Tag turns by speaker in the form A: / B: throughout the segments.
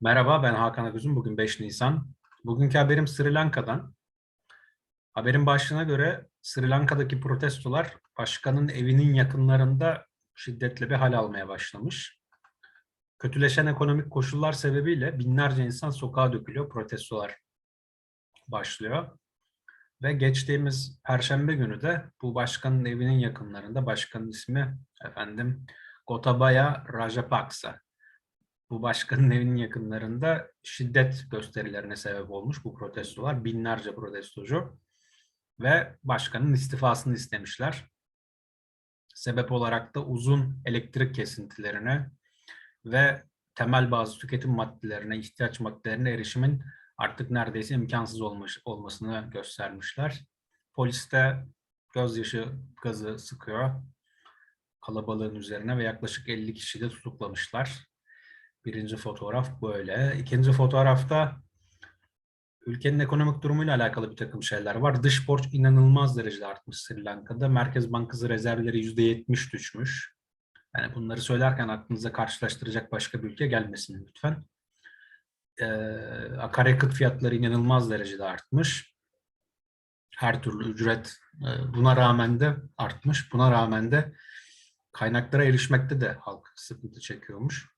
A: Merhaba, ben Hakan Aküzün. Bugün 5 Nisan. Bugünkü haberim Sri Lanka'dan. Haberin başlığına göre Sri Lanka'daki protestolar başkanın evinin yakınlarında şiddetle bir hal almaya başlamış. Kötüleşen ekonomik koşullar sebebiyle binlerce insan sokağa dökülüyor, protestolar başlıyor. Ve geçtiğimiz Perşembe günü de bu başkanın evinin yakınlarında, başkanın ismi efendim Gotabaya Rajapaksa bu başkanın evinin yakınlarında şiddet gösterilerine sebep olmuş bu protestolar. Binlerce protestocu ve başkanın istifasını istemişler. Sebep olarak da uzun elektrik kesintilerine ve temel bazı tüketim maddelerine, ihtiyaç maddelerine erişimin artık neredeyse imkansız olmuş, olmasını göstermişler. Polis de gözyaşı gazı sıkıyor kalabalığın üzerine ve yaklaşık 50 kişi de tutuklamışlar. Birinci fotoğraf böyle. İkinci fotoğrafta ülkenin ekonomik durumuyla alakalı bir takım şeyler var. Dış borç inanılmaz derecede artmış Sri Lanka'da. Merkez Bankası rezervleri %70 düşmüş. Yani bunları söylerken aklınıza karşılaştıracak başka bir ülke gelmesin lütfen. Ee, akaryakıt fiyatları inanılmaz derecede artmış. Her türlü ücret e, buna rağmen de artmış. Buna rağmen de kaynaklara erişmekte de halk sıkıntı çekiyormuş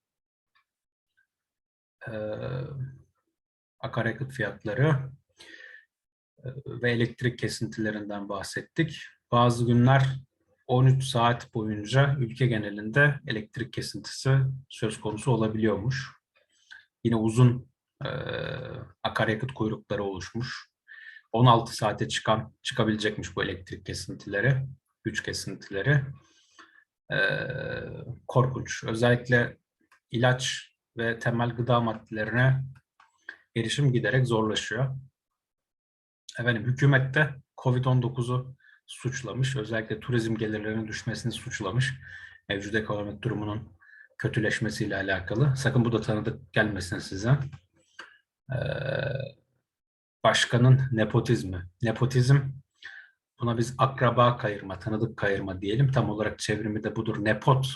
A: e, akaryakıt fiyatları e, ve elektrik kesintilerinden bahsettik. Bazı günler 13 saat boyunca ülke genelinde elektrik kesintisi söz konusu olabiliyormuş. Yine uzun e, akaryakıt kuyrukları oluşmuş. 16 saate çıkan çıkabilecekmiş bu elektrik kesintileri, güç kesintileri. E, korkunç. Özellikle ilaç ve temel gıda maddelerine erişim giderek zorlaşıyor. Efendim hükümet de Covid-19'u suçlamış. Özellikle turizm gelirlerinin düşmesini suçlamış. Mevcut ekonomik durumunun kötüleşmesiyle alakalı. Sakın bu da tanıdık gelmesin size. Ee, başkanın nepotizmi. Nepotizm buna biz akraba kayırma, tanıdık kayırma diyelim. Tam olarak çevrimi de budur. Nepot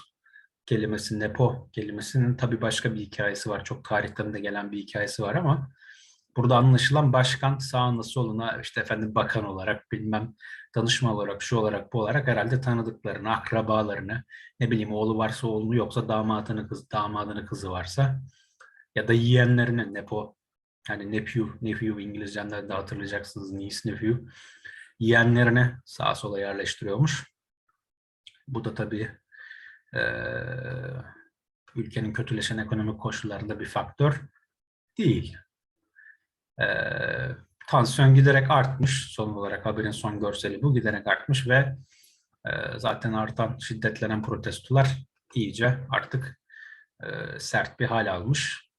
A: kelimesi, nepo kelimesinin tabii başka bir hikayesi var. Çok tarihten de gelen bir hikayesi var ama burada anlaşılan başkan sağına soluna işte efendim bakan olarak bilmem danışma olarak şu olarak bu olarak herhalde tanıdıklarını, akrabalarını ne bileyim oğlu varsa oğlunu yoksa damadını kız damadını kızı varsa ya da yeğenlerini nepo hani nephew, nephew İngilizceden de hatırlayacaksınız niece nephew yeğenlerine sağa sola yerleştiriyormuş. Bu da tabii ülkenin kötüleşen ekonomik koşullarında bir faktör değil. E, tansiyon giderek artmış. Son olarak haberin son görseli bu giderek artmış ve e, zaten artan şiddetlenen protestolar iyice artık e, sert bir hal almış.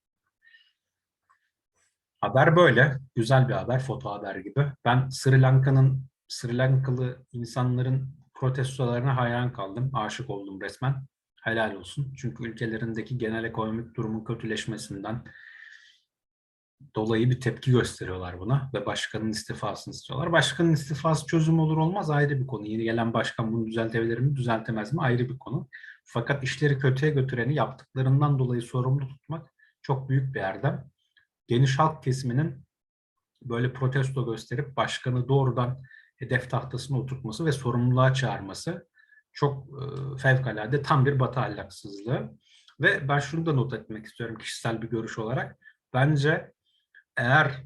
A: Haber böyle. Güzel bir haber, foto haber gibi. Ben Sri Lanka'nın, Sri Lankalı insanların protestolarına hayran kaldım. Aşık oldum resmen. Helal olsun. Çünkü ülkelerindeki genel ekonomik durumun kötüleşmesinden dolayı bir tepki gösteriyorlar buna ve başkanın istifasını istiyorlar. Başkanın istifası çözüm olur olmaz ayrı bir konu. Yeni gelen başkan bunu düzeltebilir mi, düzeltemez mi ayrı bir konu. Fakat işleri kötüye götüreni yaptıklarından dolayı sorumlu tutmak çok büyük bir erdem. Geniş halk kesiminin böyle protesto gösterip başkanı doğrudan hedef tahtasına oturtması ve sorumluluğa çağırması çok e, fevkalade tam bir batı ahlaksızlığı. Ve ben şunu da not etmek istiyorum kişisel bir görüş olarak. Bence eğer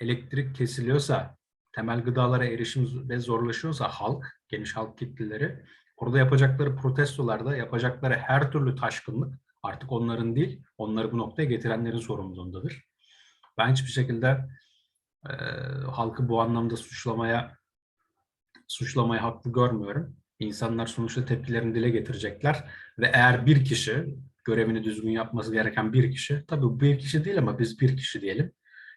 A: elektrik kesiliyorsa, temel gıdalara erişim ve zorlaşıyorsa halk, geniş halk kitleleri, orada yapacakları protestolarda yapacakları her türlü taşkınlık artık onların değil, onları bu noktaya getirenlerin sorumluluğundadır. Ben hiçbir şekilde e, halkı bu anlamda suçlamaya suçlamayı haklı görmüyorum. İnsanlar sonuçta tepkilerini dile getirecekler ve eğer bir kişi görevini düzgün yapması gereken bir kişi, tabii bir kişi değil ama biz bir kişi diyelim.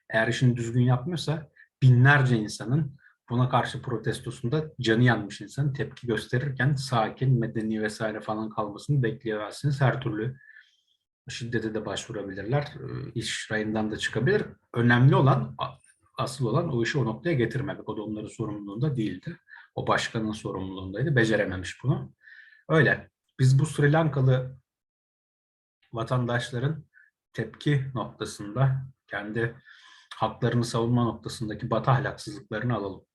A: Eğer işini düzgün yapmıyorsa binlerce insanın buna karşı protestosunda canı yanmış insanın tepki gösterirken sakin, medeni vesaire falan kalmasını bekleyemezsiniz. Her türlü şiddete de başvurabilirler. İş rayından da çıkabilir. Önemli olan, asıl olan o işi o noktaya getirmemek. O da onların sorumluluğunda değildi. O başkanın sorumluluğundaydı. Becerememiş bunu. Öyle. Biz bu Sri Lankalı vatandaşların tepki noktasında kendi haklarını savunma noktasındaki batı ahlaksızlıklarını alalım.